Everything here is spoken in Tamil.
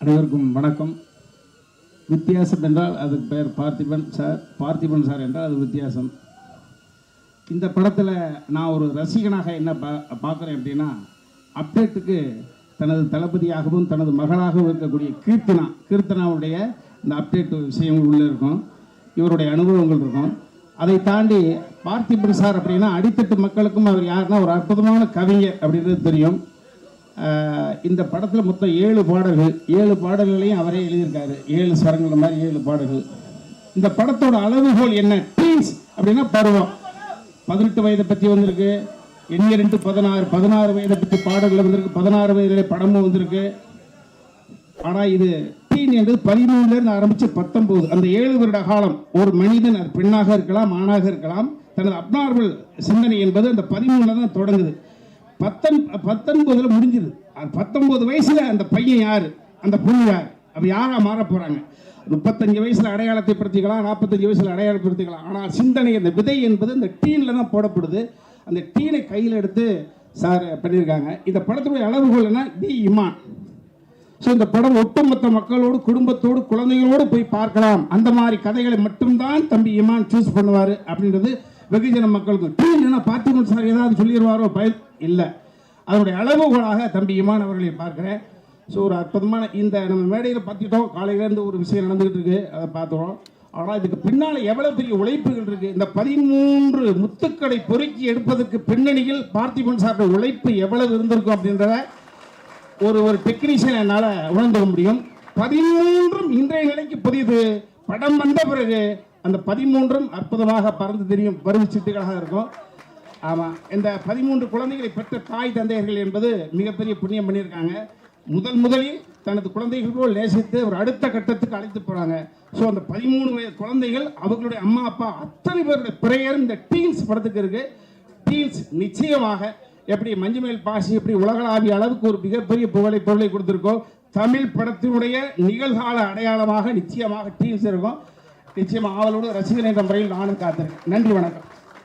அனைவருக்கும் வணக்கம். வித்தியாசம் என்றால் அது பெயர் பார்த்திபன் சார். பார்த்திபன் சார் என்றால் அது வித்தியாசம். இந்த படத்தில் நான் ஒரு ரசிகனாக என்ன பா பார்க்குறேன் அப்படின்னா அப்டேட்டுக்கு தனது தளபதியாகவும் தனது மகளாகவும் இருக்கக்கூடிய கீர்த்தனா கீர்த்தனாவுடைய இந்த அப்டேட் விஷயங்கள் உள்ளே இருக்கும். இவருடைய அனுபவங்கள் இருக்கும். அதை தாண்டி பார்த்திபன் சார் அப்படின்னா அடித்தட்டு மக்களுக்கும் அவர் யாருன்னா ஒரு அற்புதமான கவிஞர் அப்படின்றது தெரியும். இந்த படத்தில் மொத்தம் ஏழு பாடல்கள் ஏழு பாடல்களையும் அவரே எழுதியிருக்காரு. ஏழு சரங்கள் மாதிரி ஏழு பாடல்கள். இந்த படத்தோட அளவுகோல் என்ன? டீன்ஸ் அப்படின்னா பருவம். பதினெட்டு வயதை பற்றி வந்திருக்கு. எண்ணிய ரெண்டு பதினாறு பதினாறு வயதை பற்றி பாடல்கள் வந்திருக்கு. பதினாறு வயதிலே படமும் வந்திருக்கு. ஆனால் இது டீன் என்பது பதிமூணுலேருந்து ஆரம்பித்து பத்தொம்போது அந்த ஏழு வருட காலம் ஒரு மனிதன் அது பெண்ணாக இருக்கலாம் ஆணாக இருக்கலாம் தனது அப்னார்மல் சிந்தனை என்பது அந்த பதிமூணில் தான் தொடங்குது. பத்தொன் பத்தொன்பதுல முடிஞ்சுது. அது பத்தொன்பது வயசுல அந்த பையன் யாரு? அந்த பொண்ணு யார்? அப்ப யாரா மாற போறாங்க? முப்பத்தஞ்சு வயசுல அடையாளத்தை படுத்திக்கலாம் நாற்பத்தஞ்சு வயசுல அடையாளப்படுத்திக்கலாம் ஆனால் சிந்தனை அந்த விதை என்பது இந்த டீனில் தான் போடப்படுது. அந்த டீனை கையில் எடுத்து சார் பண்ணியிருக்காங்க இந்த படத்துடைய அளவுகோல் என்ன தி இமான். ஸோ இந்த படம் ஒட்டுமொத்த மக்களோடு குடும்பத்தோடு குழந்தைகளோடு போய் பார்க்கலாம். அந்த மாதிரி கதைகளை மட்டும்தான் தம்பி இமான் சூஸ் பண்ணுவார் அப்படின்றது வெகுஜன மக்களுக்கு டீ என்ன பார்த்திபன் சார் ஏதாவது சொல்லிடுவாரோ? பய இல்லை. அதனுடைய அளவுகோலாக தம்பி இமான் அவர்களை பார்க்குறேன். ஸோ ஒரு அற்புதமான இந்த நம்ம மேடையில் பார்த்துட்டோம். காலையிலேருந்து ஒரு விஷயம் நடந்துகிட்டு இருக்கு. அதை பார்த்துறோம். ஆனால் இதுக்கு பின்னால் எவ்வளோ பெரிய உழைப்புகள் இருக்கு? இந்த பதிமூன்று முத்துக்களை பொறுக்கி எடுப்பதற்கு பின்னணியில் பார்த்திபன் சாருடைய உழைப்பு எவ்வளவு இருந்திருக்கும் அப்படின்றத ஒரு ஒரு டெக்னீஷியன் என்னால் உணர்ந்துக்க முடியும். பதிமூன்றும் இன்றைய நிலைக்கு புதியது படம் வந்த பிறகு அந்த பதிமூன்றும் அற்புதமாக பறந்து தெரியும் வருது சித்துக்களாக இருக்கும். ஆமாம் இந்த பதிமூன்று குழந்தைகளை பெற்ற தாய் தந்தையர்கள் என்பது மிகப்பெரிய புண்ணியம் பண்ணியிருக்காங்க. முதல் முதலில் தனது குழந்தைகள் போல் நேசித்து ஒரு அடுத்த கட்டத்துக்கு அழைத்து போகிறாங்க ஸோ அந்த பதிமூணு வயது குழந்தைகள் அவர்களுடைய அம்மா அப்பா அத்தனை பேருடைய பிரேயரும் இந்த டீன்ஸ் படத்துக்கு இருக்கு. டீன்ஸ் நிச்சயமாக எப்படி மஞ்சுமேல் பாசி எப்படி உலகளாவிய அளவுக்கு ஒரு மிகப்பெரிய புகழை பொருளை கொடுத்துருக்கோம். தமிழ் படத்தினுடைய நிகழ்கால அடையாளமாக நிச்சயமாக டீன்ஸ் இருக்கும். நிச்சயம் ஆவலோடு ரசிகன் என்ற முறையில் நானும் காத்திருக்கேன். நன்றி வணக்கம்.